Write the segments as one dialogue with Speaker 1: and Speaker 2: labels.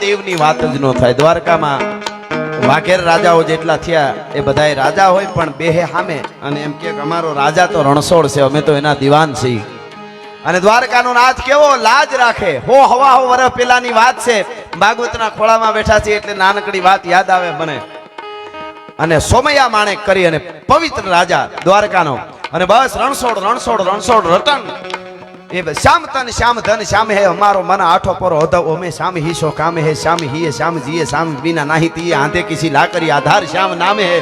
Speaker 1: દેવની વાત જ ન થાય. દ્વારકામાં વાઘેર રાજાઓ જેટલા થયા એ બધા રાજા હોય પણ બેહે સામે અને એમ કે અમારો રાજા તો રણછોડ છે, અમે તો એના દિવાન છીએ. અને દ્વારકાનો નાથ કેવો? લાજ રાખે. હો, હવા, હો વરસ પેલાની વાત છે. ભાગવતના ખોળામાં બેઠા છીએ એટલે નાનકડી વાત યાદ આવે મને. અને સોમૈયા માણેક કરી અને પવિત્ર રાજા દ્વારકાનો. અને બસ રણછોડ રણછોડ રણછોડ રટન એ શ્યામ તન, શ્યામ ધન, શ્યામ હે, અમારો મન આઠો પર હોદવ ઓમે શ્યામ હીશો કામે હે, શ્યામ હી શ્યામ જીએ, શ્યામ વિના નાહી તીએ. આંધે કિસી લાકરી આધાર શ્યામ નામે હે.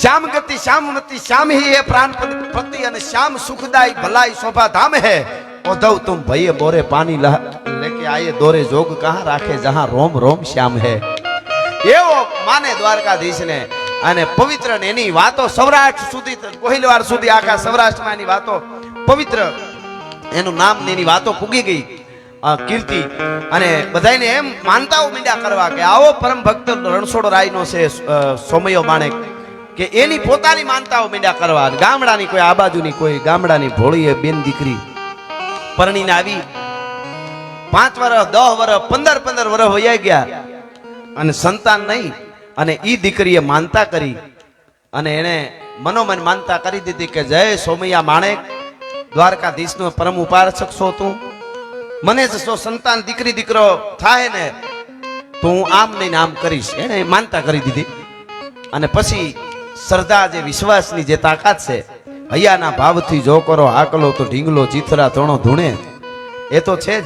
Speaker 1: શ્યામ ગતિ, શ્યામ મતિ, શ્યામ હી હે પ્રાણ પ્રતિ અને શ્યામ સુખદાઈ ભલાઈ શોભા ધામ હે. ઓધવ તુમ ભયે બોરે પાણી લહ- લેકે આયે દોરે જોગ કહા રાખે જહા રોમ રોમ શ્યામ હે. એવો માને દ્વારકાધીશ ને અને પવિત્ર ને એની વાતો સૌરાષ્ટ્ર સુધી કોહિલવાર સુધી, આખા સૌરાષ્ટ્રમાં એની વાતો પવિત્ર એનું નામ ને એની વાતો પૂગી ગઈ કીર્તિ. અને બધાયને એમ માનતાઓ મીંડા કરવા કે આવો પરમ ભક્ત રણછોડ રાયનો છે સોમયો માણેક, કે એની પોતાની માનતાઓ મીંડા કરવા. ગામડાની કોઈ આ બાજુની કોઈ, ગામડાની ભોળીએ બેન દીકરી પરણીને આવી. પાંચ વર્ષ દસ વર્ષ પંદર પંદર વર્ષ વયા ગયા. અને સંતાન નહીં. અને એ દીકરીએ માનતા કરી. અને એને મનોમન માનતા કરી દીધી કે જય સોમૈયા માણેક. દ્વારકાધીશનો પરમ ઉપાસક છો તું. મને જ જો સંતાન દીકરી, દીકરો થાય ને, તો હું આમ નહીં આમ કરીશ. એને માનતા કરી દીધી. અને પછી શ્રદ્ધા જે વિશ્વાસની જે તાકાત છે, હૈયાના ભાવથી જો કરો હાકલો તો ઢીંગલો, ચીથરા ધોણો ધૂણે. એ તો છે જ.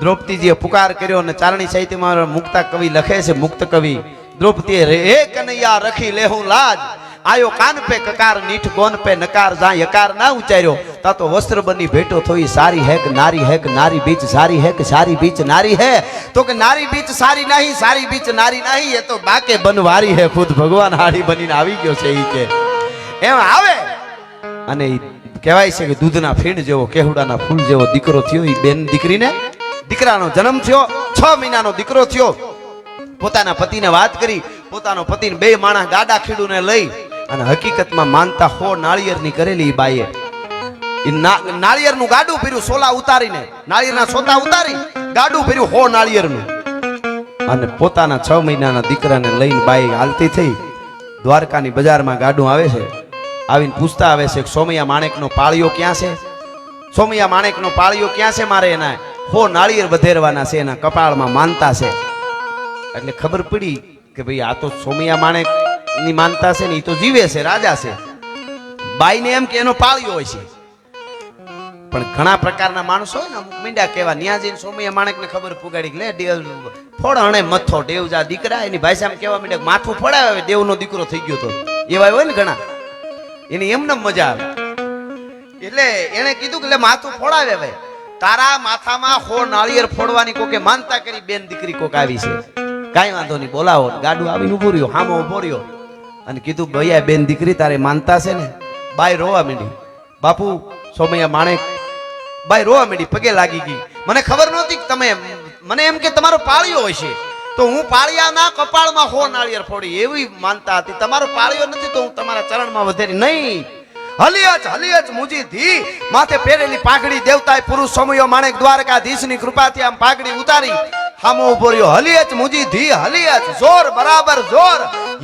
Speaker 1: દ્રૌપદીજીએ પુકાર કર્યો અને ચારણી સાહિત્યમાં મુક્તા કવિ લખે છે, મુક્ત કવિ. દ્રૌપદીએ રે કનૈયા, રખી લેહું લાજ. આયો કાન પે કકાર, નીઠ ગોન પે નકાર જા યકાર ના ઉચાર્યો તા તો વસ્ત્ર બની ભેટો થોઈ, સારી હેક, નારી હેક, નારી બીચ, સારી હેક, સારી બીચ, નારી હે. તો કે નારી બીચ, સારી નહીં, સારી બીચ, નારી નહીં, એ તો બાકે બનવારી હે, ખુદ ભગવાન હાડી બનીને આવી ગયો છે ઈ કે. એમ આવે? અને કહેવાય છે કે દૂધના ફીણ જેવો, કેહુડાના ફૂલ જેવો દીકરો થયો ઈ બેન દીકરીને. દીકરાનો જન્મ થયો, છ મહિનાનો દીકરો થયો. પોતાના પતિને વાત કરી, પોતાનો પતિને બે માણસ ગાડા ખીડુને લઈ અને હકીકતમાં માનતા હો નાળિયેરની કરેલી બાઈએ. નાળિયેરનું ગાડું ફેર્યું સોલા ઉતારીને. નાળિયેરના સોતા ઉતારી, ગાડું ફેર્યું હો નાળિયેરનું. અને પોતાના છ મહિનાના દીકરાને લઈને બાઈ હાલતી થઈ. દ્વારકાની બજારમાં ગાડું આવે છે. આવીને પૂછતા આવે છે સોમૈયા માણેકનો પાળિયો ક્યાં છે? સોમૈયા માણેકનો પાળિયો ક્યાં છે મારે એના? હો નાળિયેર વધેરવાના છે, એના કપાળમાં માનતા છે. એટલે ખબર પડી કે ભાઈ આ તો સોમૈયા માણેક ની માનતા છે ને એ તો જીવે છે, રાજા છે. બાઈને એમ કે એનો પાળ્યો હોય છે. પણ ઘણા પ્રકારના માણસો હોય ને અમુક મીંડા કેવા ન્યા જઈને સોમૈયા માણેકને ખબર પુગાડી લે દેવ, ફોડ હણે મથો દેવ જા દીકરા, એની ભાષામાં કેવા મીંડા માથું ફોડાવે દેવનો દીકરો થઈ ગયો તો. એવા હોય ને ઘણા. એની એમને મજા આવે. એટલે એને કીધું કે માથું ફોડાવે ભાઈ તારા માથામાં હો નાળિયેર ફોડવાની કોકે માનતા કરી, બેન દીકરી કોક આવી છે. કાંઈ વાંધો નહીં, બોલાવો. ગાડું આવીને ઊભો રહ્યો, હામો ઊભો રહ્યો. અને કીધું, ભૈયા બેન દીકરી તારે માનતા છે ને? બાય રોવા માંડી. બાપુ, સોમૈયા માણેક બાય રોવા માંડી, પગે લાગી ગઈ. મને ખબર નહોતી કે તમે મને એમ કે તમારો પાળિયો છે. તો હું પાળિયાના કપાળમાં હો નાળિયેર ફોડી. એવી માનતા હતી. તમારો પાળિયો નથી તો હું તમારા ચરણમાં વધેરી. નહીં. હલિયચ હલિયચ, મુજી ધી. માથે પહેરેલી પાઘડી દેવતાએ પુરુષ સમયો માણેક દ્વારકાધીશની કૃપાથી આમ પાઘડી ઉતારી. હામો ઊભો રહ્યો. હલિયત મુજી ધી, હલિયત. જોર, બરાબર, જોર.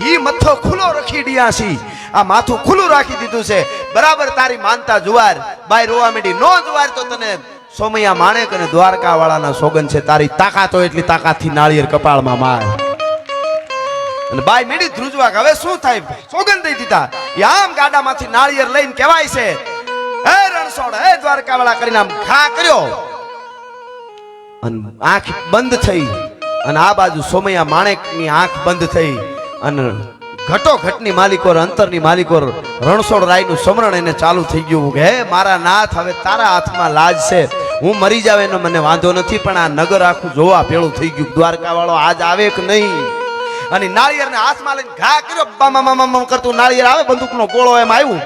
Speaker 1: ઈ મથો ખુલ્લો રખી ડિયાસી આ માથું ખુલ્લું રાખી દીધું છે. બરાબર તારી માનતા જુવાર. બાય રોવા મીડી. નો જુવાર તો તને સોમૈયા માણેક અને દ્વારકા વાળાના સોગન છે. તારી તાકાત એટલી તાકાતથી નાળિયેર કપાળમાં માર. અને બાય મીડી ધ્રુજવા કે હવે શું થાય? સોગન દઈ દીધા. એ આમ ગાડામાંથી નાળિયેર લઈને કહેવાય છે. હે રણછોડ, હે દ્વારકા વાળા કરીને આમ ઘા કર્યો. અને આંખ બંધ થઈ અને આ બાજુ સોમૈયા માણેકની આંખ બંધ થઈ અને ઘટો ઘટની માલિકોર, અંતરની માલિકોર રણછોડ રાયનું સમરણ એને ચાલુ થઈ ગયું. હે મારા નાથ, હવે તારા હાથમાં લાજ છે. હું મરી જાવ એનો મને વાંધો નથી, પણ આ નગર આખું જોવા પેળું થઈ ગયું. દ્વારકા વાળો આજ આવે કે નહીં? અને નાળિયેરને હાથમાં લઈને ઘા કર્યો. બમ કરતું નાળિયેર આવે, બંદૂકનો ગોળો એમ આવ્યું.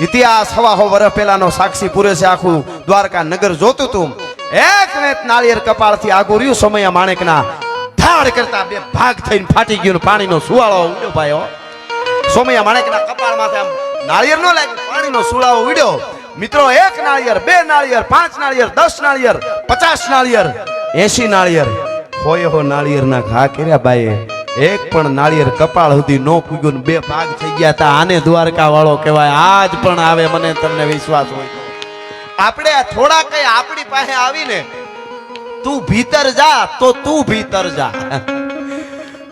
Speaker 1: ઇતિહાસ હવા હો વર્ષ પહેલાનો સાક્ષી પૂરે છે આખું દ્વારકા નગર જોતું તું. એક વેત નાળિયેર કપાળથી આગોર્યું સમયા માણેકના ધાડ કરતા બે ભાગ થઈને ફાટી ગયું પાણીનો સુવાળો ઉડ્યો ભાઈ હો. સોમૈયા માણેકના કપાળમાંથી આમ નાળિયેર નો લાગ્યું, પાણીનો સુળાવો ઉડ્યો. મિત્રો, એક નાળિયેર, બે નાળિયેર, પાંચ નાળિયેર, દસ નાળિયેર, પચાસ નાળિયેર એસી નાળિયેર. હોય હો નાળિયેરના ઘા કર્યા ભાઈએ એક પણ નાળિયેર કપાળ સુધી નો પૂગ્યું બે ભાગ થઈ ગયા તા. આને દ્વારકા વાળો કહેવાય. આજ પણ આવે, મને તમને વિશ્વાસ હોય. આપણે થોડા કઈ આપણી પાસે આવીને તું ભીતર જા તો તું ભીતર જા.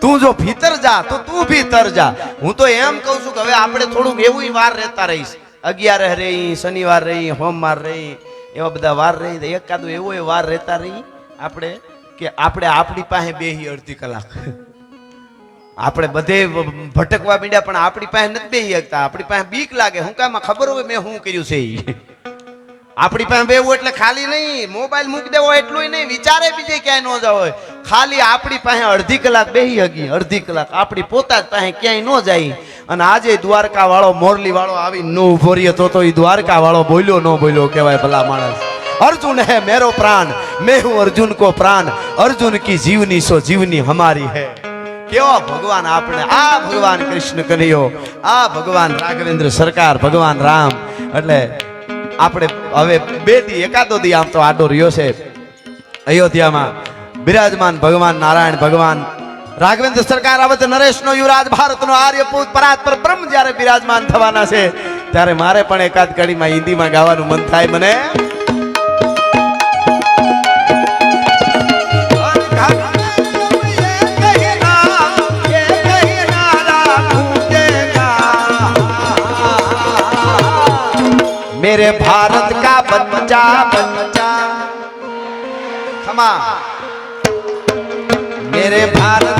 Speaker 1: તું જો ભીતર જા તો તું ભીતર જા. હું તો એમ કહું છું કે હવે આપણે થોડુંક એવું વાર રહેતા રહીશ. અગિયાર રહી, શનિવાર રહી, સોમવાર રહી, એવા બધા વાર રહી. એકાદું એવો વાર રહેતા રહી આપણે કે આપણે આપણી પાસે બેહી અડધી કલાક. આપણે બધે ભટકવા મીડ્યા પણ આપણી પાસે નથી બેહી શકતા આપણી પાસે બીક લાગે. હું કામ ખબર હોય મેં શું કર્યું છે. આપણી પાસે બેવું એટલે ખાલી નહીં, મોબાઈલ મૂકી દેવો એટલું નહીં, વિચારે બીજે ક્યાંય ન જાવ ખાલી આપણી પાસે અડધી કલાક બેહી હગી, અડધી કલાક. આપણી પોતા જ પાસે ક્યાંય ન જાય. અને આજે દ્વારકા વાળો મોરલી વાળો આવી ન ઊભો રહ્યો તો એ દ્વારકા વાળો બોલ્યો ન બોલ્યો કહેવાય ભલા માણસ. અર્જુન હે મેરો પ્રાણ, મેં હું અર્જુન કો પ્રાણ. અર્જુન કી જીવની સો જીવની હમારી હે. કેવો ભગવાન આપણે, આ ભગવાન કૃષ્ણ કનૈયો આ ભગવાન રાઘવેન્દ્ર સરકાર, ભગવાન રામ. એટલે આપણે હવે બે દી એકાદો દી આમ તો આડો રહ્યો છે. અયોધ્યામાં બિરાજમાન ભગવાન, નારાયણ ભગવાન, રાઘવેન્દ્ર સરકાર આવે નરેશનો યુવરાજ, ભારતનો આર્યપુત પરાત્પર બ્રહ્મ જ્યારે બિરાજમાન થવાના છે, ત્યારે મારે પણ એકાદ કડીમાં હિન્દીમાં ગાવાનું મન થાય મને. मेरे भारत का बच्चा बच्चा क्षमा मेरे भारत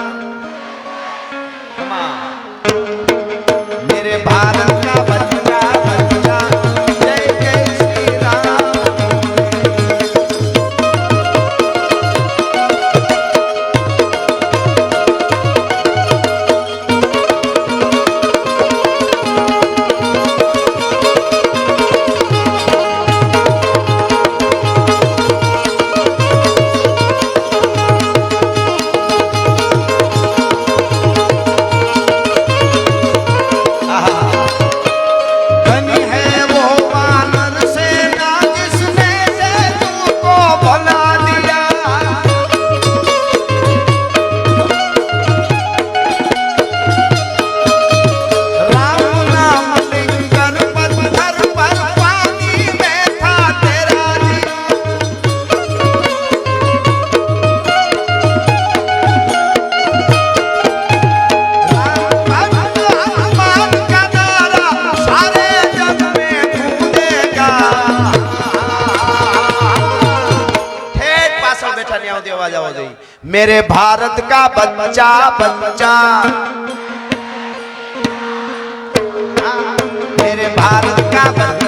Speaker 1: અવાજ આવો જોઈએ મેરે ભારત કા બચ્ચા બચ્ચા મેરે ભારત કા બચ્ચા